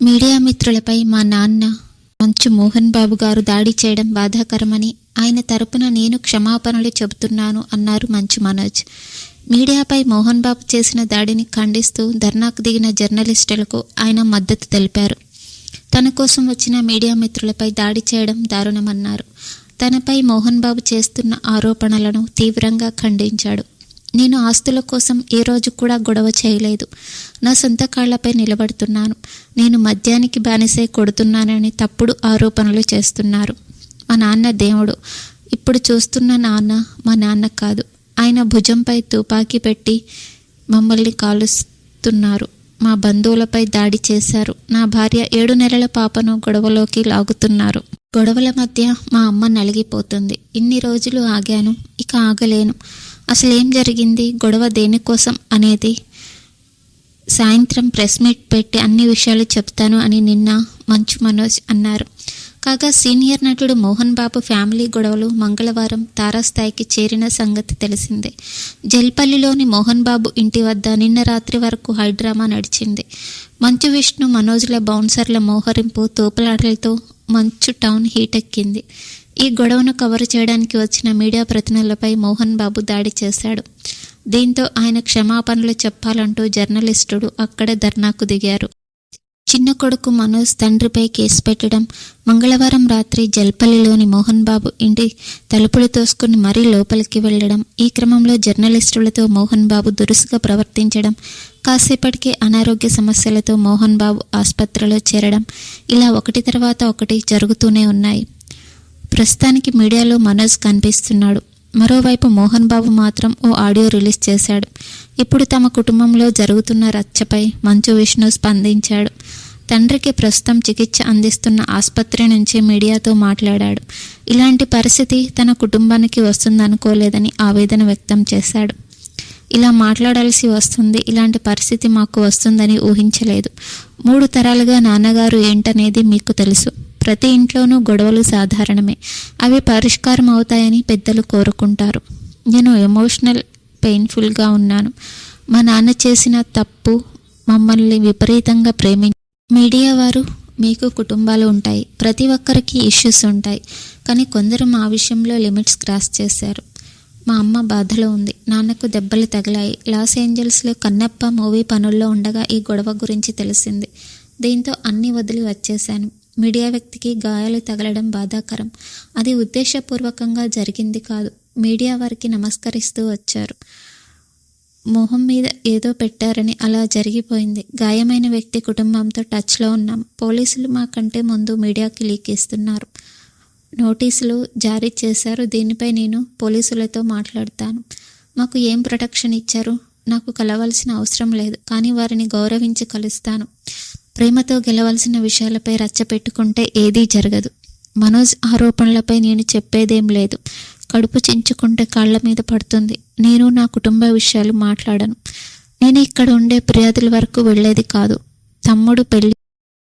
Media మిత్రులపై మా నాన్న మంచు మోహన్ బాబు గారు దాడి చేయడం బాధాకరమని ఆయన తరపున నేను క్షమాపణలు చెబుతున్నాను అన్నారు మంచు మనోజ్. మీడియాపై మోహన్ బాబు చేసిన దాడిని ఖండిస్తూ ధర్నాకు దిగిన జర్నలిస్టులకు ఆయన మద్దతు తెలిపారు. తన కోసం వచ్చిన మీడియా మిత్రులపై దాడి చేయడం దారుణమన్నారు. తనపై మోహన్ బాబు చేస్తున్న ఆరోపణలను తీవ్రంగా ఖండించాడు. నేను ఆస్తుల కోసం ఏ రోజు కూడా గొడవ చేయలేదు. నా సొంత కాళ్ళపై నిలబడుతున్నాను. నేను మద్యానికి బానిసే కొడుతున్నానని తప్పుడు ఆరోపణలు చేస్తున్నారు. మా నాన్న దేవుడు. ఇప్పుడు చూస్తున్న నాన్న మా నాన్న కాదు. ఆయన భుజంపై తుపాకీ పెట్టి మమ్మల్ని కాలుస్తున్నారు. మా బంధువులపై దాడి చేశారు. నా భార్య ఏడు నెలల పాపను గొడవలోకి లాగుతున్నారు. గొడవల మధ్య మా అమ్మ నలిగిపోతుంది. ఇన్ని రోజులు ఆగాను. ఇక ఆగలేను. అసలు ఏం జరిగింది? గొడవ దేనికోసం అనేది? సాయంత్రం ప్రెస్ మీట్ పెట్టి అన్ని విషయాలు చెప్తాను అని నిన్న మంచు మనోజ్ అన్నారు. కాగా సీనియర్ నటుడు మోహన్ బాబు ఫ్యామిలీ గొడవలు మంగళవారం తారాస్థాయికి చేరిన సంగతి తెలిసిందే. జల్పల్లిలోని మోహన్ బాబు ఇంటి వద్ద నిన్న రాత్రి వరకు హైడ్రామా నడిచింది. మంచు విష్ణు మనోజ్ల బౌన్సర్ల మోహరింపు తోపులాటలతో మంచు టౌన్ హీటెక్కింది ఈ గొడవను కవర్ చేయడానికి వచ్చిన మీడియా ప్రతినిధులపై మోహన్ బాబు దాడి చేశాడు. దీంతో ఆయన క్షమాపణలు చెప్పాలంటూ జర్నలిస్టుడు అక్కడే ధర్నాకు దిగారు. చిన్న కొడుకు మనోజ్ తండ్రిపై కేసు పెట్టడం మంగళవారం రాత్రి జల్పల్లిలోని మోహన్ బాబు ఇంటి తలుపులు తోసుకుని మరీ లోపలికి వెళ్ళడం ఈ క్రమంలో జర్నలిస్టులతో మోహన్ బాబు దురుసుగా ప్రవర్తించడం కాసేపటికి అనారోగ్య సమస్యలతో మోహన్ బాబు ఆసుపత్రిలో చేరడం ఇలా ఒకటి తర్వాత ఒకటి జరుగుతూనే ఉన్నాయి. ప్రస్తుతానికి మీడియాలో మనోజ్ కనిపిస్తున్నాడు. మరోవైపు మోహన్ బాబు మాత్రం ఓ ఆడియో రిలీజ్ చేశాడు. ఇప్పుడు తమ కుటుంబంలో జరుగుతున్న రచ్చపై మంచు విష్ణు స్పందించాడు. తండ్రికి ప్రస్తుతం చికిత్స అందిస్తున్న ఆసుపత్రి నుంచి మీడియాతో మాట్లాడాడు. ఇలాంటి పరిస్థితి తన కుటుంబానికి వస్తుందనుకోలేదని ఆవేదన వ్యక్తం చేశాడు. ఇలా మాట్లాడాల్సి వస్తుంది ఇలాంటి పరిస్థితి మాకు వస్తుందని ఊహించలేదు. మూడు తరాలుగా నాన్నగారు ఏంటనేది మీకు తెలుసు. ప్రతి ఇంట్లోనూ గొడవలు సాధారణమే. అవి పరిష్కారం అవుతాయని పెద్దలు కోరుకుంటారు. నేను ఎమోషనల్ పెయిన్ఫుల్గా ఉన్నాను. మా నాన్న చేసిన తప్పు మమ్మల్ని విపరీతంగా ప్రేమి మీడియా వారు మీకు కుటుంబాలు ఉంటాయి. ప్రతి ఒక్కరికి ఇష్యూస్ ఉంటాయి. కానీ కొందరు మా విషయంలో లిమిట్స్ క్రాస్ చేశారు. మా అమ్మ బాధలో ఉంది. నాన్నకు దెబ్బలు తగిలాయి. లాస్ ఏంజల్స్లో కన్నప్ప మూవీ పనుల్లో ఉండగా ఈ గొడవ గురించి తెలిసింది. దీంతో అన్ని వదిలి వచ్చేశాను. మీడియా వ్యక్తికి గాయాలు తగలడం బాధాకరం. అది ఉద్దేశపూర్వకంగా జరిగింది కాదు. మీడియా వారికి నమస్కరిస్తూ వచ్చారు. మొహం మీద ఏదో పెట్టారని అలా జరిగిపోయింది. గాయమైన వ్యక్తి కుటుంబంతో టచ్లో ఉన్నాం. పోలీసులు మాకంటే ముందు మీడియాకి లీక్ ఇస్తున్నారు. నోటీసులు జారీ చేశారు. దీనిపై నేను పోలీసులతో మాట్లాడతాను. మాకు ఏం ప్రొటెక్షన్ ఇచ్చారు? నాకు కలవాల్సిన అవసరం లేదు. కానీ వారిని గౌరవించి కలుస్తాను. ప్రేమతో గెలవలసిన విషయాలపై రచ్చ పెట్టుకుంటే ఏదీ జరగదు. మనోజ్ ఆరోపణలపై నేను చెప్పేదేం లేదు. కడుపు చించుకుంటే కాళ్ళ మీద పడుతుంది. నేను నా కుటుంబ విషయాలు మాట్లాడను. నేను ఇక్కడ ఉండే ఫిర్యాదుల వరకు వెళ్ళేది కాదు. తమ్ముడు పెళ్ళి